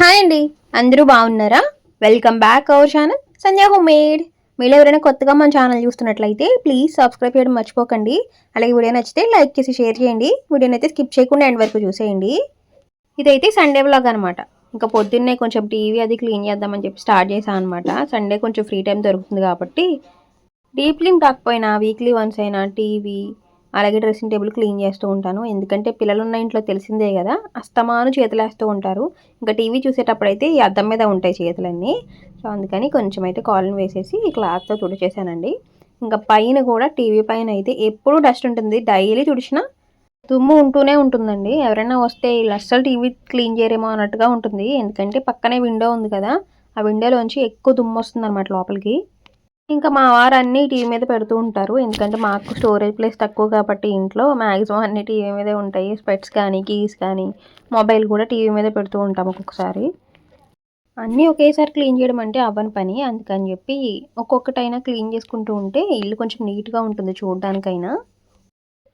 Hi అండి. అందరూ బాగున్నారా? Welcome back our channel Sandhya home made మీరు ఎవరైనా కొత్తగా మన ఛానల్ చూస్తున్నట్లయితే ప్లీజ్ సబ్స్క్రైబ్ చేయడం మర్చిపోకండి. అలాగే వీడియో నచ్చితే లైక్ చేసి షేర్ చేయండి. వీడియోని అయితే స్కిప్ చేయకుండా ఎండ్ వరకు చూసేయండి. ఇదైతే సండే వ్లాగ్ అనమాట ఇంకా పొద్దున్నే కొంచెం టీవీ అది క్లీన్ చేద్దామని చెప్పి స్టార్ట్ చేశాను అనమాట సండే కొంచెం ఫ్రీ టైం దొరుకుతుంది కాబట్టి. డీప్లీమ్ కాకపోయినా వీక్లీ వన్స్ అయినా టీవీ అలాగే డ్రెస్సింగ్ టేబుల్ క్లీన్ చేస్తూ ఉంటాను. ఎందుకంటే పిల్లలు ఉన్న ఇంట్లో తెలిసిందే కదా అస్తమాను చేతులు వేస్తూ ఉంటారు. ఇంకా టీవీ చూసేటప్పుడు అయితే ఈ అద్దం మీద ఉంటాయి చేతులన్నీ. సో అందుకని కొంచెం అయితే కాలన్ వేసేసి ఈ క్లాత్తో తుడిచేసానండి ఇంకా పైన కూడా టీవీ పైన అయితే ఎప్పుడూ డస్ట్ ఉంటుంది. డైలీ తుడిచినా దుమ్ము ఉంటూనే ఉంటుందండి. ఎవరైనా వస్తే వీళ్ళు అస్సలు టీవీ క్లీన్ చేయరేమో అన్నట్టుగా ఉంటుంది. ఎందుకంటే పక్కనే విండో ఉంది కదా ఆ విండోలోంచి ఎక్కువ దుమ్ము వస్తుంది అనమాట లోపలికి. ఇంకా మా వారు అన్నీ టీవీ మీద పెడుతూ ఉంటారు. ఎందుకంటే మాకు స్టోరేజ్ ప్లేస్ తక్కువ కాబట్టి ఇంట్లో మ్యాక్సిమం అన్ని టీవీ మీదే ఉంటాయి. స్పెట్స్ కానీ కీస్ కానీ మొబైల్ కూడా టీవీ మీద పెడుతూ ఉంటాం ఒక్కొక్కసారి. అన్నీ ఒకేసారి క్లీన్ చేయడం అంటే అవ్వని పని. అందుకని చెప్పి ఒక్కొక్కటైనా క్లీన్ చేసుకుంటూ ఉంటే ఇల్లు కొంచెం నీట్గా ఉంటుంది చూడడానికైనా.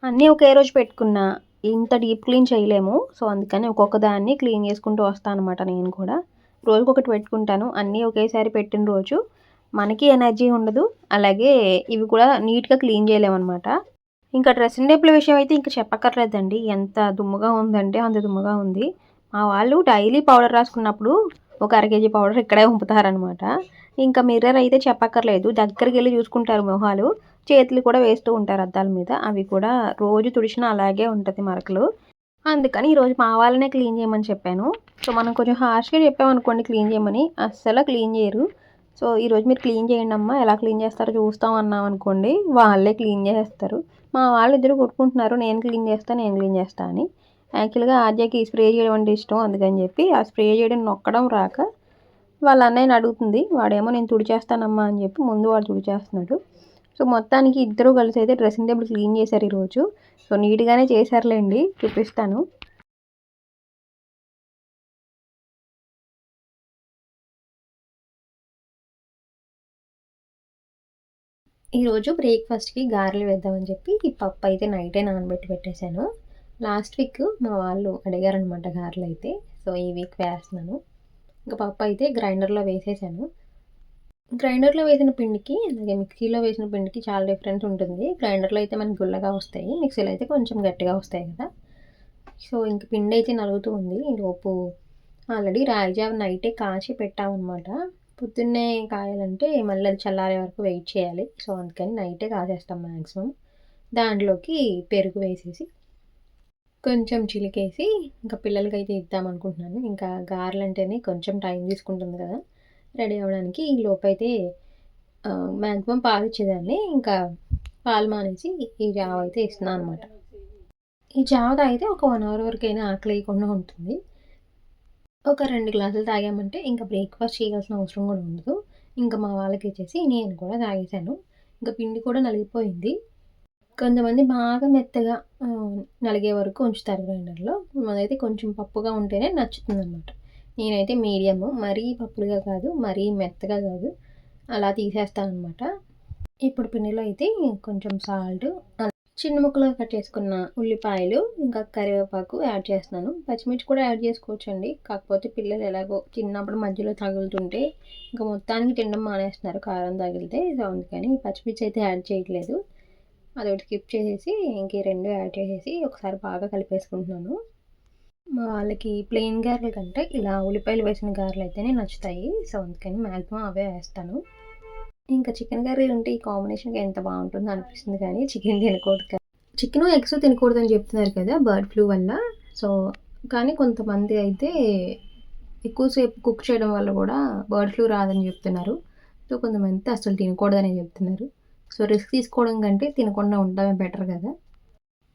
అన్నీ ఒకే రోజు పెట్టుకున్నా ఇంత డీప్ క్లీన్ చేయలేము. సో అందుకని ఒక్కొక్క దాన్ని క్లీన్ చేసుకుంటూ వస్తాను అనమాట నేను కూడా. రోజుకొకటి పెట్టుకుంటాను. అన్నీ ఒకేసారి పెట్టిన రోజు మనకి ఎనర్జీ ఉండదు. అలాగే ఇవి కూడా నీట్గా క్లీన్ చేయలేమన్నమాట. ఇంకా డ్రెస్సింగ్ టేబుల్ విషయం అయితే ఇంకా చెప్పక్కర్లేదండి. ఎంత దుమ్ముగా ఉందంటే అంత దుమ్ముగా ఉంది. మా వాళ్ళు డైలీ పౌడర్ రాసుకున్నప్పుడు ఒక అర కేజీ పౌడర్ ఇక్కడే ఉంపుతారనమాట ఇంకా మిర్రర్ అయితే చెప్పక్కర్లేదు. దగ్గరికి వెళ్ళి చూసుకుంటారు మొహాలు. చేతులు కూడా వేస్తూ ఉంటారు అద్దాల మీద. అవి కూడా రోజు తుడిచినా అలాగే ఉంటుంది మరకలు. అందుకని ఈరోజు మా వాళ్ళనే క్లీన్ చేయమని చెప్పాను. సో మనం కొంచెం హార్ష్గా చెప్పామనుకోండి క్లీన్ చేయమని. అస్సలు క్లీన్ చేయరు. సో ఈరోజు మీరు క్లీన్ చేయండి అమ్మా. ఎలా క్లీన్ చేస్తారో చూస్తాం అన్నాం అనుకోండి. వాళ్ళే క్లీన్ చేస్తారు మా వాళ్ళు ఇద్దరు కొట్టుకుంటున్నారు. నేను క్లీన్ చేస్తా నేను క్లీన్ చేస్తా అని. యాక్చువల్గా ఆద్యకి స్ప్రే చేయడం అంటే ఇష్టం అందుకని చెప్పి ఆ స్ప్రే చేయడం నొక్కడం రాక వాళ్ళ అన్నయ్యని అడుగుతుంది. వాడేమో నేను తుడిచేస్తానమ్మా అని చెప్పి ముందు వాడు తుడిచేస్తున్నాడు. సో మొత్తానికి ఇద్దరు కలిసి అయితే డ్రెస్సింగ్ టేబుల్ క్లీన్ చేశారు ఈరోజు సో నీట్గానే చేశారులేండి. చూపిస్తాను. ఈరోజు బ్రేక్ఫాస్ట్కి గారెలు వేద్దామని చెప్పి ఈ పప్పు అయితే నైటే నానబెట్టి పెట్టేశాను. లాస్ట్ వీక్ మా వాళ్ళు అడిగారనమాట గారెలు అయితే. సో ఈ వీక్ వేస్తున్నాను. ఇంకా పప్పు అయితే గ్రైండర్లో వేసేసాను. గ్రైండర్లో వేసిన పిండికి అలాగే మిక్సీలో వేసిన పిండికి చాలా డిఫరెన్స్ ఉంటుంది. గ్రైండర్లో అయితే మనకి గుల్లగా వస్తాయి. మిక్సీలో అయితే కొంచెం గట్టిగా వస్తాయి కదా. సో ఇంక పిండి అయితే నలుగుతూ ఉంది. లోపు ఆల్రెడీ రాయిజావ నైటే కాచి పెట్టామన్నమాట. పొద్దున్నే కాయాలంటే మళ్ళీ అది చల్లారే వరకు వెయిట్ చేయాలి. సో అందుకని నైటే కాసేస్తాం మ్యాక్సిమం దాంట్లోకి పెరుగు వేసేసి కొంచెం చిలికేసి ఇంకా పిల్లలకి అయితే ఇద్దాం అనుకుంటున్నాను. ఇంకా గారెలు అంటేనే కొంచెం టైం తీసుకుంటుంది కదా. రెడీ అవ్వడానికి ఈ లోపైతే మ్యాక్సిమం పాలు ఇచ్చేదాన్ని. ఇంకా పాలు మానేసి ఈ జావ అయితే ఇస్తున్నాను అనమాట ఈ జావ తాగితే ఒక వన్ అవర్ వరకు అయినా ఆకలి వేయకుండా ఉంటుంది. ఒక రెండు గ్లాసులు తాగామంటే ఇంకా బ్రేక్ఫాస్ట్ చేయాల్సిన అవసరం కూడా ఉండదు. ఇంకా మా వాళ్ళకి వచ్చేసి నేను కూడా తాగేశాను. ఇంకా పిండి కూడా నలిగిపోయింది. కొంతమంది బాగా మెత్తగా నలిగే వరకు ఉంచుతారు గ్రైండర్లో. మనైతే కొంచెం పప్పుగా ఉంటేనే నచ్చుతుంది అనమాట నేనైతే మీడియము మరీ పప్పులుగా కాదు మరీ మెత్తగా కాదు. అలా తీసేస్తాను అనమాట ఇప్పుడు పిండిలో అయితే కొంచెం సాల్ట్ చిన్న ముక్కలుగా కట్ చేసుకున్న ఉల్లిపాయలు ఇంకా కరివేపాకు యాడ్ చేస్తున్నాను. పచ్చిమిర్చి కూడా యాడ్ చేసుకోవచ్చండి. కాకపోతే పిల్లలు ఎలాగో చిన్నప్పుడు మధ్యలో తగులుతుంటే ఇంకా మొత్తానికి తినడం మానేస్తున్నారు. కారం తగిలితే సో అందుకని పచ్చిమిర్చి అయితే యాడ్ చేయట్లేదు. అదొకటి స్కిప్ చేసేసి ఇంక రెండు యాడ్ చేసేసి ఒకసారి బాగా కలిపేసుకుంటున్నాను. మా వాళ్ళకి ప్లెయిన్ గారెల కంటే ఇలా ఉల్లిపాయలు వేసిన గారెలు అయితేనే నచ్చుతాయి. సో అందుకని మ్యాక్సిమం అవే వేస్తాను. ఇంకా చికెన్ కర్రీ ఉంటే ఈ కాంబినేషన్కి ఎంత బాగుంటుందో అనిపిస్తుంది కానీ చికెన్ తినకూడదు చికెన్ ఎగ్స్ తినకూడదు అని చెప్తున్నారు కదా బర్డ్ ఫ్లూ వల్ల. సో కానీ కొంతమంది అయితే ఎక్కువసేపు కుక్ చేయడం వల్ల కూడా బర్డ్ ఫ్లూ రాదని చెప్తున్నారు. సో కొంతమంది అసలు తినకూడదని చెప్తున్నారు. సో రిస్క్ తీసుకోవడం కంటే తినకుండా ఉండడమే బెటర్ కదా.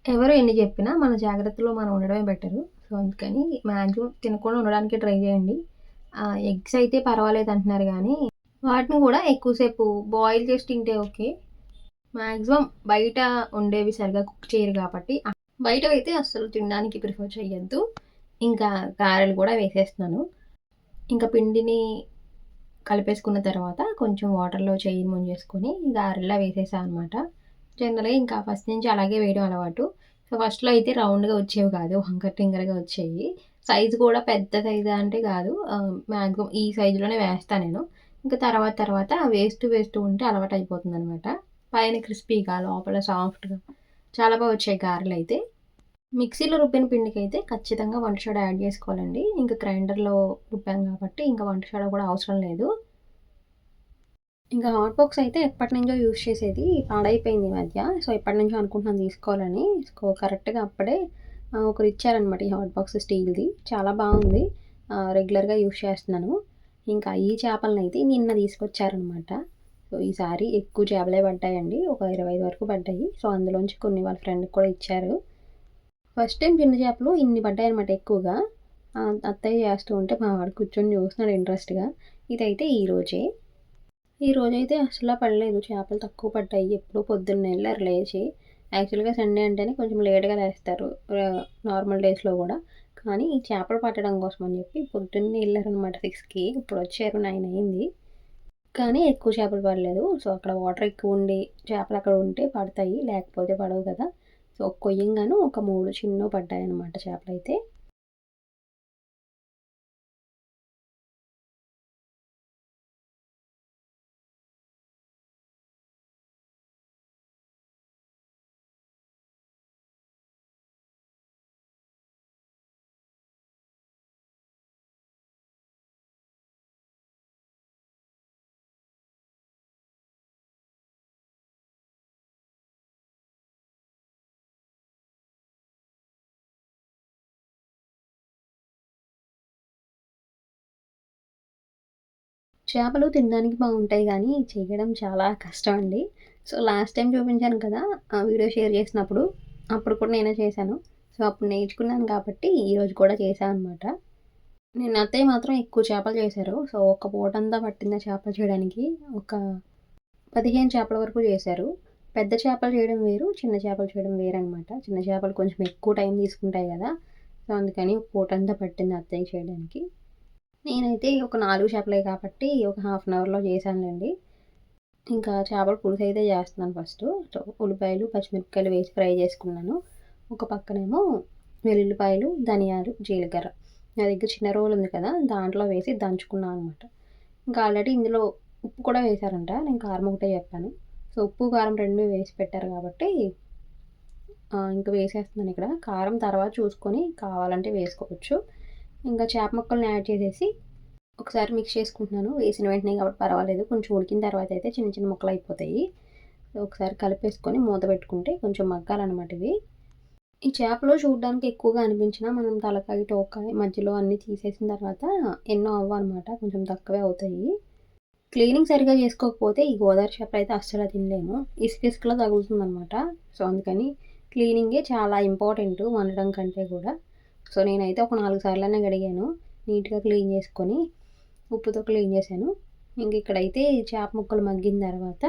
ఎవరు ఎన్ని చెప్పినా మన జాగ్రత్తలో మనం ఉండడమే బెటరు. సో అందుకని మ్యాక్సిమం తినకుండా ఉండడానికి ట్రై చేయండి. ఎగ్స్ అయితే పర్వాలేదు అంటున్నారు కానీ వాటిని కూడా ఎక్కువసేపు బాయిల్ చేసి తింటే ఓకే. మ్యాక్సిమం బయట ఉండేవి సరిగా కుక్ చేయరు కాబట్టి బయట అయితే అస్సలు తినడానికి ప్రిఫర్ చేయొద్దు ఇంకా గారెలు కూడా వేసేస్తున్నాను. ఇంకా పిండిని కలిపేసుకున్న తర్వాత కొంచెం వాటర్లో చేయి ముంజేసుకొని గారెలా వేసేసాను అనమాట జనరల్గా ఇంకా ఫస్ట్ నుంచి అలాగే వేయడం అలవాటు. సో ఫస్ట్లో అయితే రౌండ్గా వచ్చేవి కాదు హంకర్ టింకరగా వచ్చేవి సైజు కూడా పెద్ద సైజు అంటే కాదు మ్యాక్సిమం ఈ సైజులోనే వేస్తాను నేను. ఇంకా తర్వాత తర్వాత వేస్తూ వేస్తూ ఉంటే అలవాటు అయిపోతుంది అనమాట పైన క్రిస్పీగా లోపల సాఫ్ట్గా చాలా బాగా వచ్చాయి గారెలు అయితే. మిక్సీలో రుబ్బిన పిండికి అయితే ఖచ్చితంగా వంట సోడా యాడ్ చేసుకోవాలండి. ఇంకా గ్రైండర్లో రుబ్బాం కాబట్టి ఇంకా వంట సోడా కూడా అవసరం లేదు. ఇంకా హాట్ బాక్స్ అయితే ఎప్పటి నుంచో యూస్ చేసేది పాడైపోయింది ఈ మధ్య. సో ఎప్పటి నుంచో అనుకుంటున్నాను తీసుకోవాలని. సో కరెక్ట్గా అప్పుడే ఒకరు ఇచ్చారనమాట ఈ హాట్ బాక్స్ స్టీల్ది. చాలా బాగుంది. రెగ్యులర్గా యూస్ చేస్తున్నాను. ఇంకా ఈ చేపలను అయితే నిన్న తీసుకొచ్చారనమాట. సో ఈసారి ఎక్కువ చేపలే పడ్డాయండి. ఒక ఇరవై ఐదు వరకు పడ్డాయి. సో అందులోంచి కొన్ని వాళ్ళ ఫ్రెండ్కి కూడా ఇచ్చారు. ఫస్ట్ టైం చిన్న చేపలు ఇన్ని పడ్డాయి అనమాట ఎక్కువగా అత్తయ్య చేస్తూ ఉంటే మా వాడు కూర్చొని చూస్తున్నాడు ఇంట్రెస్ట్గా ఇదైతే ఈరోజే ఈ రోజైతే అసలు పడలేదు. చేపలు తక్కువ పడ్డాయి. ఎప్పుడూ పొద్దున్న వెళ్ళారు లేచి. యాక్చువల్గా సండే అంటేనే కొంచెం లేట్గా లేస్తారు. నార్మల్ డేస్లో కూడా. కానీ ఈ చేపలు పట్టడం కోసం అని చెప్పి పొద్దున్నే వెళ్ళారనమాట సిక్స్కి. ఇప్పుడు వచ్చారు నైన్ అయింది. కానీ ఎక్కువ చేపలు పడలేదు. సో అక్కడ వాటర్ ఎక్కువ ఉండి చేపలు అక్కడ ఉంటే పడతాయి లేకపోతే పడవు కదా. సో కొయ్యంగాను ఒక మూడు చిన్న పడ్డాయి అనమాట చేపలు అయితే చేపలు తినడానికి బాగుంటాయి కానీ చేయడం చాలా కష్టం అండి. సో లాస్ట్ టైం చూపించాను కదా ఆ వీడియో షేర్ చేసినప్పుడు అప్పుడు కూడా నేనే చేశాను. సో అప్పుడు నేర్చుకున్నాను కాబట్టి ఈరోజు కూడా చేశాను అనమాట నేను అత్తయ్య మాత్రం ఎక్కువ చేపలు చేశారు. సో ఒక పూటంతా పట్టింది చేపలు చేయడానికి. ఒక పదిహేను చేపల వరకు చేశారు. పెద్ద చేపలు చేయడం వేరు చిన్న చేపలు చేయడం వేరు అనమాట చిన్న చేపలు కొంచెం ఎక్కువ టైం తీసుకుంటాయి కదా. సో అందుకని పూటంతా పట్టింది అత్తయ్య చేయడానికి. నేనైతే ఒక నాలుగు చేపలే కాబట్టి ఒక హాఫ్ అన్ అవర్లో చేశానులేండి. ఇంకా చేపల పులుసు అయితే చేస్తున్నాను ఫస్ట్. ఉల్లిపాయలు పచ్చిమిరపకాయలు వేసి ఫ్రై చేసుకున్నాను. ఒక పక్కనేమో వెల్లుల్లిపాయలు ధనియాలు జీలకర్ర. నా దగ్గర చిన్న రోల్ ఉంది కదా దాంట్లో వేసి దంచుకున్నాను అనమాట ఇంకా ఆల్రెడీ ఇందులో ఉప్పు కూడా వేశారంట నేను కారం ఒకటే చెప్పాను. సో ఉప్పు కారం రెండు వేసి పెట్టారు కాబట్టి ఇంకా వేసేస్తున్నాను ఇక్కడ. కారం తర్వాత చూసుకొని కావాలంటే వేసుకోవచ్చు. ఇంకా చేప ముక్కల్ని యాడ్ చేసేసి ఒకసారి మిక్స్ చేసుకుంటున్నాను. వేసిన వెంటనే కాబట్టి పర్వాలేదు. కొంచెం ఉడికిన తర్వాత అయితే చిన్న చిన్న ముక్కలు అయిపోతాయి. ఒకసారి కలిపేసుకొని మూత పెట్టుకుంటే కొంచెం మగ్గాలన్నమాట ఇవి. ఈ చేపలో చూడడానికి ఎక్కువగా అనిపించిన మనం తలకాయ టోకాయ మధ్యలో అన్నీ తీసేసిన తర్వాత ఎన్నో అవ్వనమాట కొంచెం తక్కువే అవుతాయి. క్లీనింగ్ సరిగా చేసుకోకపోతే ఈ గోదావరి చేపలు అయితే అస్సలు తినలేము. ఇసుక ఇసుకలో తగులుతుంది అనమాట సో అందుకని క్లీనింగే చాలా ఇంపార్టెంట్ వండడం కంటే కూడా. సో నేనైతే ఒక నాలుగు సార్లనే కడిగాను. నీట్గా క్లీన్ చేసుకొని ఉప్పుతో క్లీన్ చేశాను. ఇంక ఇక్కడైతే చేప ముక్కలు మగ్గిన తర్వాత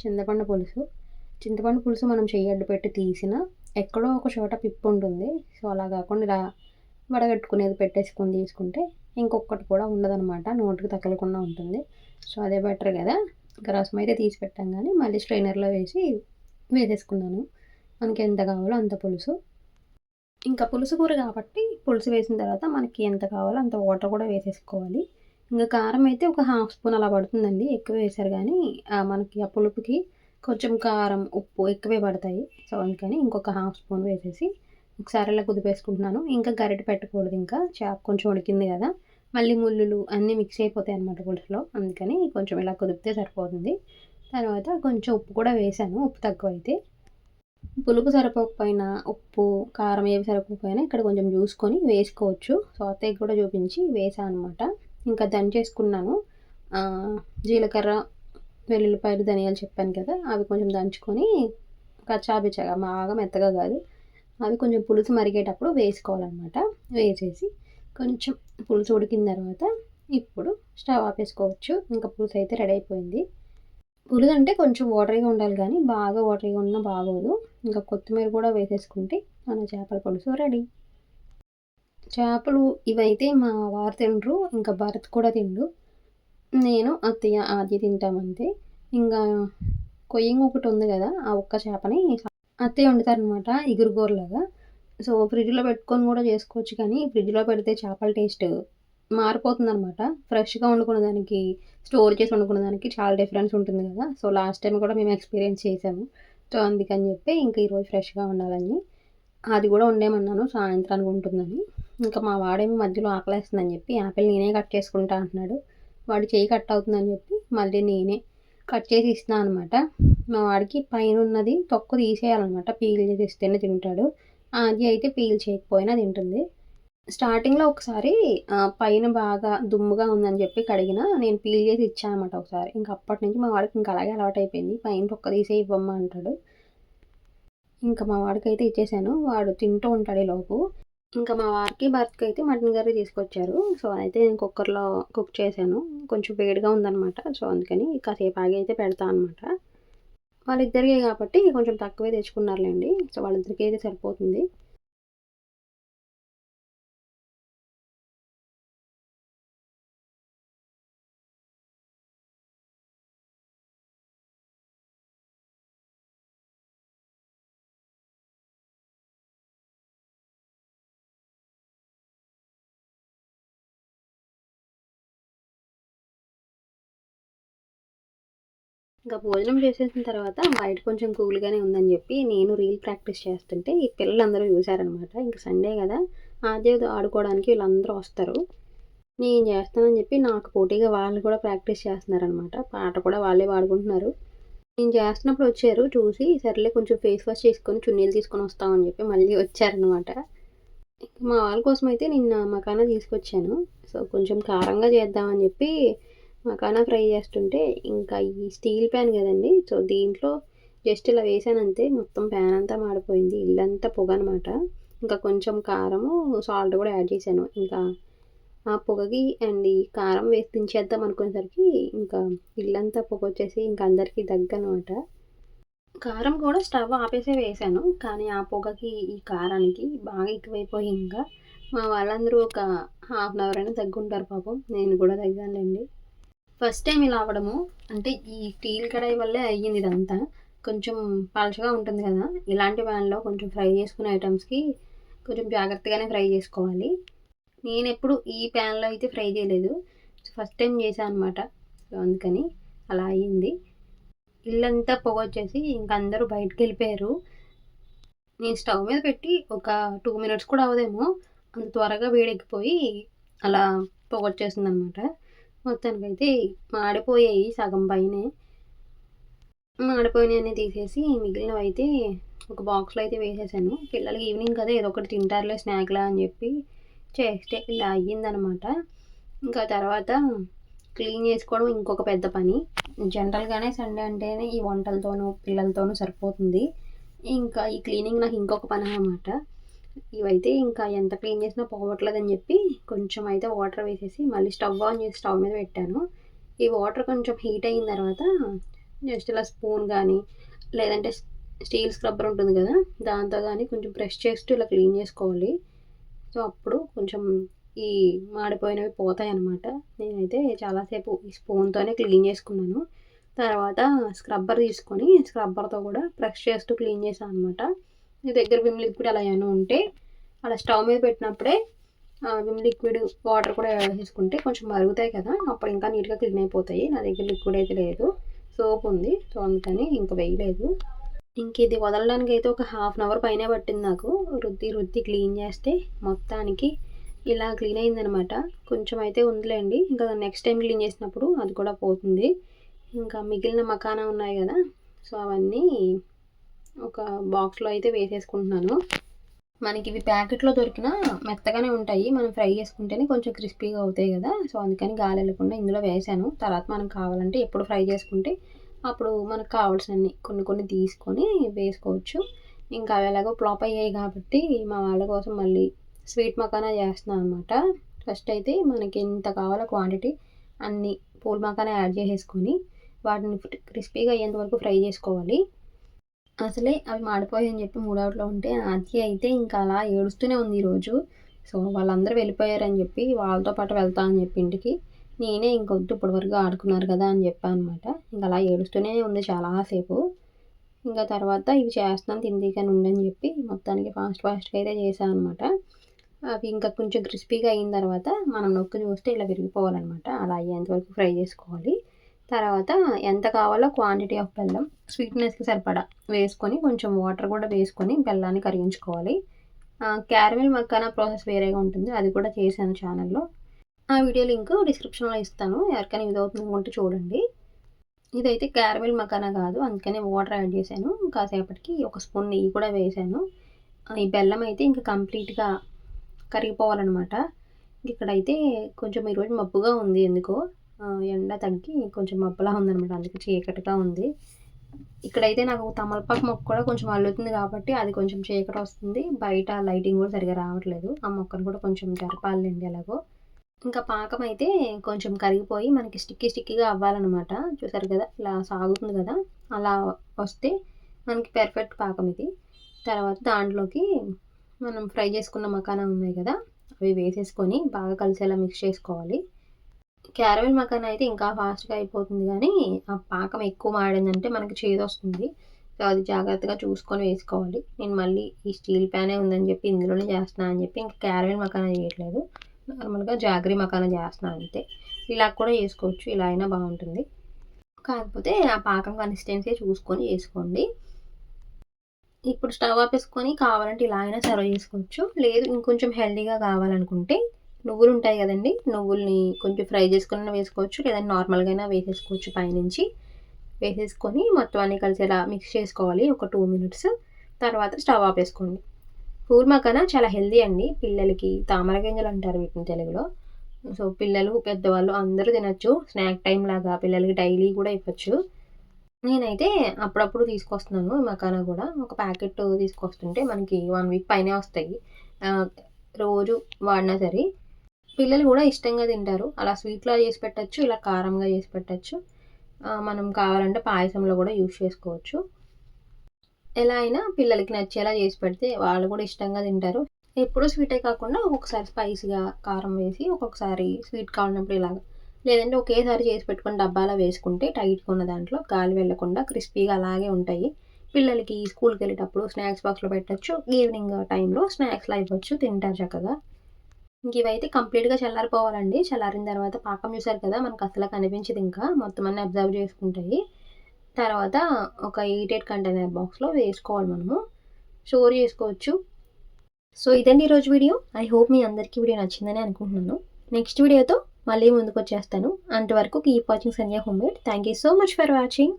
చింతపండు పులుసు. చింతపండు పులుసు మనం చెయ్యడ్డు పెట్టి తీసిన ఎక్కడో ఒక చోట పిప్పు ఉంటుంది. సో అలా కాకుండా ఇలా వడగట్టుకునేది పెట్టేసుకొని తీసుకుంటే ఇంకొకటి కూడా ఉండదనమాట నోటికి తగలకుండా ఉంటుంది. సో అదే బెటర్ కదా. ఇంకా రసం అయితే తీసి పెట్టాం కానీ మళ్ళీ స్ట్రైనర్లో వేసి వేసేసుకున్నాను. మనకి ఎంత కావాలో అంత పులుసు. ఇంకా పులుసు కూర కాబట్టి పులుసు వేసిన తర్వాత మనకి ఎంత కావాలో అంత వాటర్ కూడా వేసేసుకోవాలి. ఇంకా కారం అయితే ఒక హాఫ్ స్పూన్ అలా పడుతుందండి. ఎక్కువ వేశారు కానీ మనకి ఆ పులుపుకి కొంచెం కారం ఉప్పు ఎక్కువే పడతాయి. సో అందుకని ఇంకొక హాఫ్ స్పూన్ వేసేసి ఒకసారి అలా కుదిపేసుకుంటున్నాను. ఇంకా గరిట పెట్టకూడదు ఇంకా. చేప కొంచెం ఉడికింది కదా. మళ్ళీ ముళ్ళులు అన్నీ మిక్స్ అయిపోతాయి అన్నమాట పులుసులో. అందుకని కొంచెం ఇలా కుదిపితే సరిపోతుంది. తర్వాత కొంచెం ఉప్పు కూడా వేసాను. ఉప్పు తక్కువ అయితే పులుపు సరిపోకపోయినా ఉప్పు కారం ఏవి సరిపోకపోయినా ఇక్కడ కొంచెం చూసుకొని వేసుకోవచ్చు. సో కూడా చూపించి వేసాను అనమాట ఇంకా దంచేసుకున్నాను. జీలకర్ర వెల్లుల్లిపాయలు ధనియాలు చెప్పాను కదా అవి కొంచెం దంచుకొని కచ్చాబిచ్చగా బాగా మెత్తగా కాదు. అవి కొంచెం పులుసు మరిగేటప్పుడు వేసుకోవాలన్నమాట. వేసేసి కొంచెం పులుసు ఉడికిన తర్వాత ఇప్పుడు స్టవ్ ఆపేసుకోవచ్చు. ఇంకా పులుసు అయితే రెడీ అయిపోయింది. ఉరిదంటే కొంచెం వాటరీగా ఉండాలి కానీ బాగా వాటరీగా ఉన్నా బాగోదు. ఇంకా కొత్తిమీర కూడా వేసేసుకుంటే మన చేపల పులుసు రెడీ చేపలు ఇవైతే మా వారు తిండ్రు ఇంకా భరత్ కూడా తిండు నేను అత్తయ్య ఆది తింటామంతే ఇంకా కొయ్యంగా ఒకటి ఉంది కదా ఆ ఒక్క చేపని అత్తయ్య వండుతారనమాట ఇగురుగోరలాగా సో ఫ్రిడ్జ్లో పెట్టుకొని కూడా చేసుకోవచ్చు కానీ ఫ్రిడ్జ్లో పెడితే చేపల టేస్ట్ మారిపోతుంది అనమాట ఫ్రెష్గా వండుకున్న దానికి స్టోర్ చేసి వండుకున్న దానికి చాలా డిఫరెన్స్ ఉంటుంది కదా. సో లాస్ట్ టైం కూడా మేము ఎక్స్పీరియన్స్ చేసాము. సో అందుకని చెప్పి ఇంకా ఈరోజు ఫ్రెష్గా ఉండాలని. అది కూడా ఉండేమన్నాను సాయంత్రానికి ఉంటుందని. ఇంకా మా వాడేమో మధ్యలో ఆకలేస్తుందని చెప్పి యాపిల్ నేనే కట్ చేసుకుంటా అంటున్నాడు. వాడి చేయి కట్ అవుతుందని చెప్పి మళ్ళీ నేనే కట్ చేసి ఇస్తున్నాను అనమాట మా వాడికి పైన ఉన్నది తొక్కు తీసేయాలన్నమాట. పీల్ చేసి ఇస్తేనే తింటాడు. అది అయితే పీల్ చేయకపోయినా తింటుంది. స్టార్టింగ్లో ఒకసారి పైన బాగా దుమ్ముగా ఉందని చెప్పి కడిగిన నేను పీల్ చేసి ఇచ్చానమాట ఒకసారి. ఇంక అప్పటి నుంచి మా వాడికి ఇంకా అలాగే అలవాటు అయిపోయింది పైన తొక్క తీసే ఇవ్వమ్మా అంటాడు. ఇంకా మా వాడికి అయితే ఇచ్చేసాను. వాడు తింటూ ఉంటాడు ఈ లోపు. ఇంకా మా వారికి భర్తకి అయితే మటన్ కర్రీ తీసుకొచ్చారు. సో అయితే నేను కుక్కర్లో కుక్ చేశాను. కొంచెం వేడిగా ఉందనమాట సో అందుకని కాసేపు ఆగి అయితే పెడతా అనమాట వాళ్ళిద్దరికే కాబట్టి కొంచెం తక్కువే తెచ్చుకున్నారులేండి. సో వాళ్ళిద్దరికీ అయితే సరిపోతుంది. ఇంకా భోజనం చేసేసిన తర్వాత బయట కొంచెం కూల్గానే ఉందని చెప్పి నేను రీల్ ప్రాక్టీస్ చేస్తుంటే ఈ పిల్లలందరూ చూశారనమాట. ఇంకా సండే కదా అదే ఆడుకోవడానికి వీళ్ళందరూ వస్తారు. నేను చేస్తానని చెప్పి నాకు పోటీగా వాళ్ళు కూడా ప్రాక్టీస్ చేస్తున్నారనమాట. పాట కూడా వాళ్ళే పాడుకుంటున్నారు. నేను చేస్తున్నప్పుడు వచ్చారు చూసి సర్లే కొంచెం ఫేస్ వాష్ చేసుకొని చున్నీలు తీసుకొని వస్తామని చెప్పి మళ్ళీ వచ్చారనమాట. మా వాళ్ళ కోసం అయితే నిన్న మకానా తీసుకొచ్చాను. సో కొంచెం కారంగా చేద్దామని చెప్పి మకానా ఫ్రై చేస్తుంటే ఇంకా ఈ స్టీల్ ప్యాన్ కదండి సో దీంట్లో జస్ట్ ఇలా వేసాను అంతే మొత్తం ప్యాన్ అంతా మాడిపోయింది ఇల్లంతా పొగ అనమాట ఇంకా కొంచెం కారము సాల్ట్ కూడా యాడ్ చేశాను. ఇంకా ఆ పొగకి అండ్ ఈ కారం వేసి దించేద్దాం అనుకునేసరికి ఇంకా ఇల్లంతా పొగ వచ్చేసి ఇంకా అందరికీ దగ్గనమాట కారం కూడా స్టవ్ ఆపేసే వేసాను కానీ ఆ పొగకి ఈ కారానికి బాగా ఎక్కువైపోయి ఇంకా మా వాళ్ళందరూ ఒక హాఫ్ అన్ అవర్ అయినా తగ్గుంటారు పాపం నేను కూడా తగ్గానులేండి ఫస్ట్ టైం ఇలా అవ్వడము. అంటే ఈ స్టీల్ కడాయి వల్లే అయ్యింది ఇదంతా. కొంచెం పలచగా ఉంటుంది కదా. ఇలాంటి ప్యాన్లో కొంచెం ఫ్రై చేసుకునే ఐటమ్స్కి కొంచెం జాగ్రత్తగానే ఫ్రై చేసుకోవాలి. నేను ఎప్పుడు ఈ ప్యాన్లో అయితే ఫ్రై చేయలేదు. ఫస్ట్ టైం చేశాను అనమాట అందుకని అలా అయ్యింది. ఇల్లంతా పొగ వచ్చేసి ఇంక అందరూ బయటకు వెళ్ళిపోయారు. నేను స్టవ్ మీద పెట్టి ఒక టూ మినిట్స్ కూడా అవదేమో అంత త్వరగా వేడెక్కిపోయి అలా పొగ వచ్చేసింది మొత్తానికి మొత్తానికైతే మాడిపోయాయి సగం పైనే. మాడిపోయినాయి అన్నీ తీసేసి మిగిలినవి అయితే ఒక బాక్స్లో అయితే వేసేసాను. పిల్లలకి ఈవినింగ్ కదా ఏదో ఒకటి తింటారులే స్నాక్లా అని చెప్పి చేస్తే ఇలా అయ్యిందనమాట. ఇంకా తర్వాత క్లీన్ చేసుకోవడం ఇంకొక పెద్ద పని. జనరల్గానే సండే అంటేనే ఈ వంటలతోనూ పిల్లలతోనూ సరిపోతుంది. ఇంకా ఈ క్లీనింగ్ నాకు ఇంకొక పని అనమాట ఇవైతే ఇంకా ఎంత క్లీన్ చేసినా పోవట్లేదని చెప్పి కొంచెం అయితే వాటర్ వేసేసి మళ్ళీ స్టవ్ ఆన్ చేసి స్టవ్ మీద పెట్టాను. ఈ వాటర్ కొంచెం హీట్ అయిన తర్వాత జస్ట్ ఇలా స్పూన్ కానీ లేదంటే స్టీల్ స్క్రబ్బర్ ఉంటుంది కదా దాంతో కానీ కొంచెం బ్రష్ చేస్తూ ఇలా క్లీన్ చేసుకోవాలి. సో అప్పుడు కొంచెం ఈ మాడిపోయినవి పోతాయి అన్నమాట. నేనైతే చాలాసేపు ఈ స్పూన్తోనే క్లీన్ చేసుకున్నాను. తర్వాత స్క్రబ్బర్ తీసుకొని స్క్రబ్బర్తో కూడా బ్రష్ చేస్తూ క్లీన్ చేశాను అనమాట మీ దగ్గర విమ్ లిక్విడ్ అలా ఏమైనా ఉంటే అలా స్టవ్ మీద పెట్టినప్పుడే విమ్ లిక్విడ్ వాటర్ కూడా వేసుకుంటే కొంచెం మరుగుతాయి కదా అప్పుడు ఇంకా నీట్గా క్లీన్ అయిపోతాయి. నా దగ్గర లిక్విడ్ అయితే లేదు సోప్ ఉంది. సో అందుకని ఇంకా వేయలేదు. ఇంక ఇది వదలడానికి అయితే ఒక హాఫ్ అన్ అవర్ పైనే పట్టింది నాకు. రుద్ది రుద్ది క్లీన్ చేస్తే మొత్తానికి ఇలా క్లీన్ అయిందనమాట. కొంచెం అయితే ఉందిలేండి. ఇంకా నెక్స్ట్ టైం క్లీన్ చేసినప్పుడు అది కూడా పోతుంది. ఇంకా మిగిలిన మకానా ఉన్నాయి కదా సో అవన్నీ ఒక బాక్స్లో అయితే వేసేసుకుంటున్నాను. మనకి ఇవి ప్యాకెట్లో దొరికిన మెత్తగానే ఉంటాయి. మనం ఫ్రై చేసుకుంటేనే కొంచెం క్రిస్పీగా అవుతాయి కదా. సో అందుకని గాలి వెళ్ళకుండా ఇందులో వేసాను. తర్వాత మనం కావాలంటే ఎప్పుడు ఫ్రై చేసుకుంటే అప్పుడు మనకు కావాల్సినన్ని కొన్ని కొన్ని తీసుకొని వేసుకోవచ్చు. ఇంకా అవి ఎలాగో ఫ్లాప్ అయ్యాయి కాబట్టి మా వాళ్ళ కోసం మళ్ళీ స్వీట్ మకానా చేస్తున్నాను అనమాట ఫస్ట్ అయితే మనకి ఎంత కావాలో క్వాంటిటీ అన్ని పూల్ మకానా యాడ్ చేసేసుకొని వాటిని క్రిస్పీగా అయ్యేంత వరకు ఫ్రై చేసుకోవాలి. అసలే అవి మాడిపోయాయని చెప్పి మూడవుట్లో ఉంటే అది అయితే ఇంకా అలా ఏడుస్తూనే ఉంది ఈరోజు. సో వాళ్ళందరూ వెళ్ళిపోయారని చెప్పి వాళ్ళతో పాటు వెళ్తా అని చెప్పి ఇంటికి. నేనే ఇంకొద్దు ఇప్పటివరకు ఆడుకున్నారు కదా అని చెప్పాను అనమాట ఇంకా అలా ఏడుస్తూనే ఉంది చాలాసేపు ఇంకా తర్వాత ఇవి చేస్తున్నాను తిందికని ఉండని చెప్పి మొత్తానికి ఫాస్ట్ ఫాస్ట్గా అయితే చేశాను అనమాట అవి ఇంకా కొంచెం క్రిస్పీగా అయిన తర్వాత మనం నొక్కి చూస్తే ఇలా విరిగిపోవాలన్నమాట. అలా అయ్యేంతవరకు ఫ్రై చేసుకోవాలి. తర్వాత ఎంత కావాలో క్వాంటిటీ ఆఫ్ బెల్లం స్వీట్నెస్కి సరిపడా వేసుకొని కొంచెం వాటర్ కూడా వేసుకొని బెల్లాన్ని కరిగించుకోవాలి. క్యారమిల్ మక్కానా ప్రాసెస్ వేరేగా ఉంటుంది అది కూడా చేశాను ఛానల్లో ఆ వీడియో లింక్ డిస్క్రిప్షన్లో ఇస్తాను ఎవరికైనా ఇది అవుతుంది అనుకుంటే చూడండి. ఇదైతే క్యారమిల్ మకానా కాదు అందుకనే వాటర్ యాడ్ చేశాను. కాసేపటికి ఒక స్పూన్ నెయ్యి కూడా వేసాను ఈ బెల్లం అయితే ఇంకా కంప్లీట్గా కరిగిపోవాలన్నమాట. ఇక్కడైతే కొంచెం ఈరోజు మబ్బుగా ఉంది ఎందుకో. ఎండ తగ్గి కొంచెం మబ్బులా ఉందనమాట అందుకే చీకటిగా ఉంది. ఇక్కడైతే నాకు తమలపాకు మొక్క కూడా కొంచెం అల్లుతుంది కాబట్టి అది కొంచెం చీకటి వస్తుంది. బయట లైటింగ్ కూడా సరిగా రావట్లేదు. ఆ మొక్కను కూడా కొంచెం జరపాలండి ఎలాగో. ఇంకా పాకం అయితే కొంచెం కరిగిపోయి మనకి స్టిక్కీ స్టిక్కీగా అవ్వాలన్నమాట. చూసారు కదా ఇలా సాగుతుంది కదా. అలా వస్తే మనకి పెర్ఫెక్ట్ పాకం ఇది. తర్వాత దాంట్లోకి మనం ఫ్రై చేసుకున్న మకానా ఉన్నాయి కదా అవి వేసేసుకొని బాగా కలిసేలా మిక్స్ చేసుకోవాలి. క్యారమెల్ మకాన్ అయితే ఇంకా ఫాస్ట్గా అయిపోతుంది కానీ ఆ పాకం ఎక్కువ మాడిందంటే మనకి చేదు వస్తుంది. సో అది జాగ్రత్తగా చూసుకొని వేసుకోవాలి. నేను మళ్ళీ ఈ స్టీల్ ప్యానే ఉందని చెప్పి ఇందులోనే చేస్తున్నాను అని చెప్పి ఇంకా క్యారమెల్ మకాన చేయట్లేదు. నార్మల్గా జాగ్రీ మకాన చేస్తున్నాను అంతే. ఇలా కూడా చేసుకోవచ్చు. ఇలా అయినా బాగుంటుంది. కాకపోతే ఆ పాకం కన్సిస్టెన్సీ చూసుకొని చేసుకోండి. ఇప్పుడు స్టవ్ ఆపేసుకొని కావాలంటే ఇలా అయినా సర్వ్ చేసుకోవచ్చు. లేదు ఇంకొంచెం హెల్దీగా కావాలనుకుంటే నువ్వులు ఉంటాయి కదండి. నువ్వుల్ని కొంచెం ఫ్రై చేసుకుని వేసుకోవచ్చు లేదంటే నార్మల్గా అయినా వేసేసుకోవచ్చు పైనుంచి. వేసేసుకొని మొత్తం కలిసి ఎలా మిక్స్ చేసుకోవాలి ఒక టూ మినిట్స్. తర్వాత స్టవ్ ఆపేసుకోండి. పూల్ మకాన చాలా హెల్దీ అండి. పిల్లలకి తామర గింజలు అంటారు వీటిని తెలుగులో. సో పిల్లలు పెద్దవాళ్ళు అందరూ తినచ్చు. స్నాక్ టైం లాగా పిల్లలకి డైలీ కూడా ఇవ్వచ్చు. నేనైతే అప్పుడప్పుడు తీసుకొస్తున్నాను మకానా కూడా. ఒక ప్యాకెట్ తీసుకొస్తుంటే మనకి వన్ వీక్ పైనే వస్తాయి. రోజు వాడినా సరే పిల్లలు కూడా ఇష్టంగా తింటారు. అలా స్వీట్లో చేసి పెట్టచ్చు ఇలా కారంగా చేసి పెట్టచ్చు. మనం కావాలంటే పాయసంలో కూడా యూస్ చేసుకోవచ్చు. ఎలా అయినా పిల్లలకి నచ్చేలా చేసి పెడితే వాళ్ళు కూడా ఇష్టంగా తింటారు. ఎప్పుడు స్వీటే కాకుండా ఒక్కొక్కసారి స్పైసీగా కారం వేసి ఒక్కొక్కసారి స్వీట్ కావాలన్నప్పుడు ఇలాగా. లేదంటే ఒకేసారి చేసి పెట్టుకుని డబ్బాలో వేసుకుంటే టైట్గా ఉన్న దాంట్లో గాలి వెళ్ళకుండా క్రిస్పీగా అలాగే ఉంటాయి. పిల్లలకి స్కూల్కి వెళ్ళేటప్పుడు స్నాక్స్ బాక్స్లో పెట్టచ్చు. ఈవినింగ్ టైంలో స్నాక్స్లో ఇవ్వచ్చు తింటారు చక్కగా. ఇంక ఇవైతే కంప్లీట్గా చల్లారిపోవాలండి. చల్లారిన తర్వాత పాకం చూసారు కదా మనకు అసలు కనిపించదు ఇంకా. మొత్తం అన్నీ అబ్జర్వ్ చేసుకుంటాయి. తర్వాత ఒక ఎయిట్ ఎయిట్ కంటైనర్ బాక్స్లో వేసుకోవాలి మనము. స్టోర్ చేసుకోవచ్చు. సో ఇదండి ఈరోజు వీడియో. ఐ హోప్ మీ అందరికీ వీడియో నచ్చిందని అనుకుంటున్నాను. నెక్స్ట్ వీడియోతో మళ్ళీ ముందుకు వచ్చేస్తాను. అంతవరకు keep watching Sanya home made thank you so much for watching.